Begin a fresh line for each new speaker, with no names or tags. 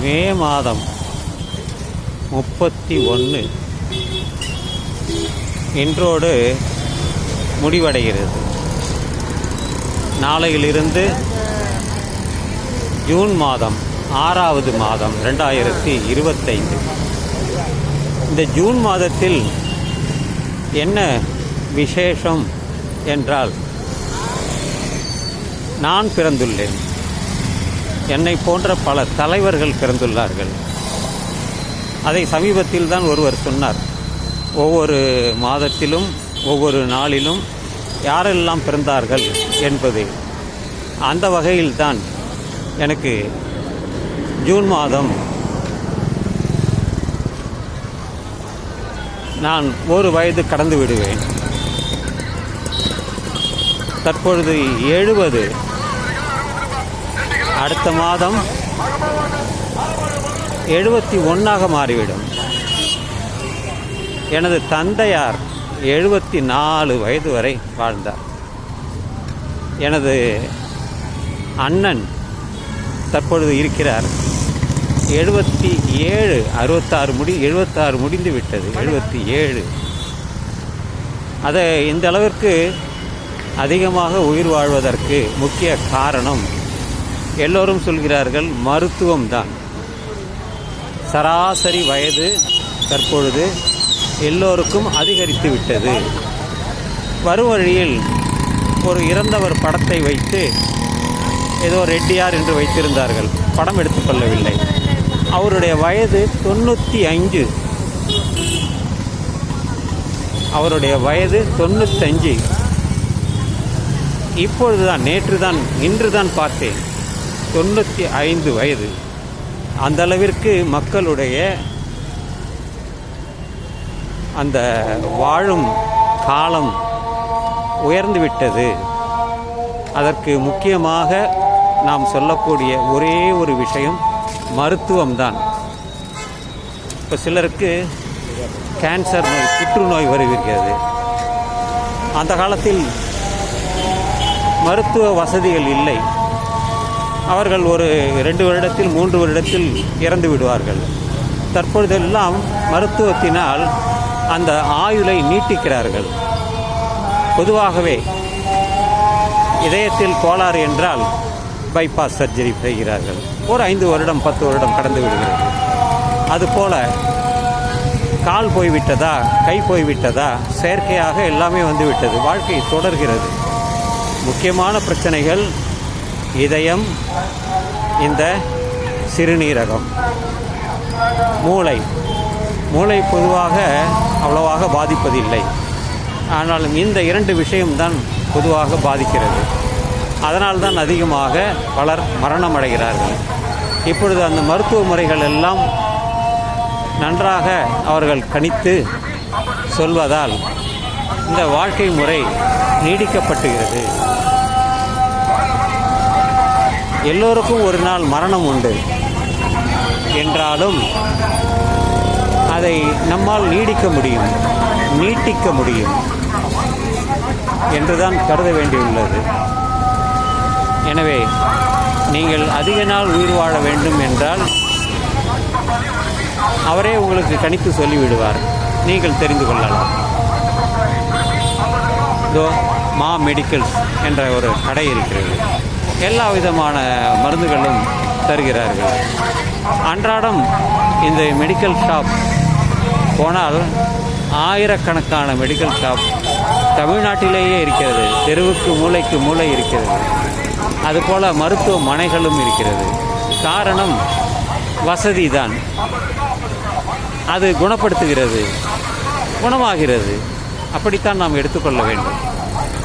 மே மாதம் முப்பத்தி ஒன்று. இன்றோடு முடிவடைகிறது. நாளையிலிருந்து ஜூன் மாதம் ஆறாவது மாதம் ரெண்டாயிரத்தி இருபத்தைந்து. இந்த ஜூன் மாதத்தில் என்ன விசேஷம் என்றால் நான் பிறந்துள்ளேன். என்னை போன்ற பல தலைவர்கள் பிறந்துள்ளார்கள். அதை சமீபத்தில் தான் ஒருவர் சொன்னார். ஒவ்வொரு மாதத்திலும் ஒவ்வொரு நாளிலும் யாரெல்லாம் பிறந்தார்கள் என்பது. அந்த வகையில்தான் எனக்கு ஜூன் மாதம் நான் ஒரு வயது கடந்து விடுவேன். தற்பொழுது எழுபது அடுத்த மாதம் எழுபத்தி ஒன்றாக மாறிவிடும். எனது தந்தையார் எழுபத்தி நாலு வயது வரை வாழ்ந்தார். எனது அண்ணன் தற்பொழுது இருக்கிறார். எழுபத்தி ஏழு அறுபத்தாறு முடி எழுபத்தாறு முடிந்து விட்டது. எழுபத்தி ஏழு. அதை இந்த அளவிற்கு அதிகமாக உயிர் வாழ்வதற்கு முக்கிய காரணம் எல்லோரும் சொல்கிறார்கள் மருத்துவம்தான். சராசரி வயது தற்பொழுது எல்லோருக்கும் அதிகரித்து விட்டது. வரும் வழியில் ஒரு இறந்தவர் படத்தை வைத்து ஏதோ ரெட்டியார் என்று வைத்திருந்தார்கள். படம் எடுத்துக்கொள்ளவில்லை அவருடைய வயது தொண்ணூற்றி அஞ்சு அவருடைய வயது தொண்ணூத்தஞ்சு இப்பொழுதுதான் நேற்று தான் இன்று தான் பார்த்தேன். தொண்ணூற்றி ஐந்து வயது. அந்த அளவிற்கு மக்களுடைய அந்த வாழும் காலம் உயர்ந்துவிட்டது அதற்கு முக்கியமாக நாம் சொல்லக்கூடிய ஒரே ஒரு விஷயம் மருத்துவம்தான். இப்போ சிலருக்கு கேன்சர் நோய் புற்றுநோய் வருகிறது. அந்த காலத்தில் மருத்துவ வசதிகள் இல்லை. அவர்கள் ஒரு ரெண்டு வருடத்தில் மூன்று வருடத்தில் இறந்து விடுவார்கள். தற்பொழுதெல்லாம் மருத்துவத்தினால் அந்த ஆயுளை நீட்டிக்கிறார்கள். பொதுவாகவே இதயத்தில் கோளாறு என்றால் பைபாஸ் சர்ஜரி செய்கிறார்கள். ஒரு ஐந்து வருடம் பத்து வருடம் கடந்து விடுகிறது. அதுபோல கால் போய்விட்டதா கை போய்விட்டதா செயற்கையாக எல்லாமே வந்துவிட்டது. வாழ்க்கை தொடர்கிறது. முக்கியமான பிரச்சனைகள் இதயம் இந்த சிறுநீரகம் மூளை. மூளை பொதுவாக அவ்வளவாக பாதிப்பதில்லை. ஆனாலும் இந்த இரண்டு விஷயம்தான் பொதுவாக பாதிக்கிறது. அதனால்தான் அதிகமாக பலர் மரணம் அடைகிறார்கள் இப்பொழுது அந்த மருத்துவ முறைகள் எல்லாம் நன்றாக அவர்கள் கணித்து சொல்வதால் இந்த வாழ்க்கை முறை நீடிக்கப்பட்டுகிறது. எல்லோருக்கும் ஒரு நாள் மரணம் உண்டு. என்றாலும் அதை நம்மால் நீடிக்க முடியும் நீட்டிக்க முடியும் என்றுதான் கருத வேண்டியுள்ளது. எனவே நீங்கள் அதிக நாள் உயிர் வாழ வேண்டும் என்றால் அவரே உங்களுக்கு கணித்து சொல்லிவிடுவார். நீங்கள் தெரிந்து கொள்ளலாம். இதோ மா மெடிக்கல்ஸ் என்ற ஒரு கடை இருக்கிறது. எல்லா விதமான மருந்துகளும் தருகிறார்கள். அன்றாடம் இந்த மெடிக்கல் ஷாப் போனால் ஆயிரக்கணக்கான மெடிக்கல் ஷாப் தமிழ்நாட்டிலேயே இருக்கிறது. தெருவுக்கு மூளைக்கு மூளை இருக்கிறது. அதுபோல் மருத்துவமனைகளும் இருக்கிறது. காரணம் வசதி தான் அது குணப்படுத்துகிறது குணமாகிறது. அப்படித்தான் நாம் எடுத்துக்கொள்ள வேண்டும்.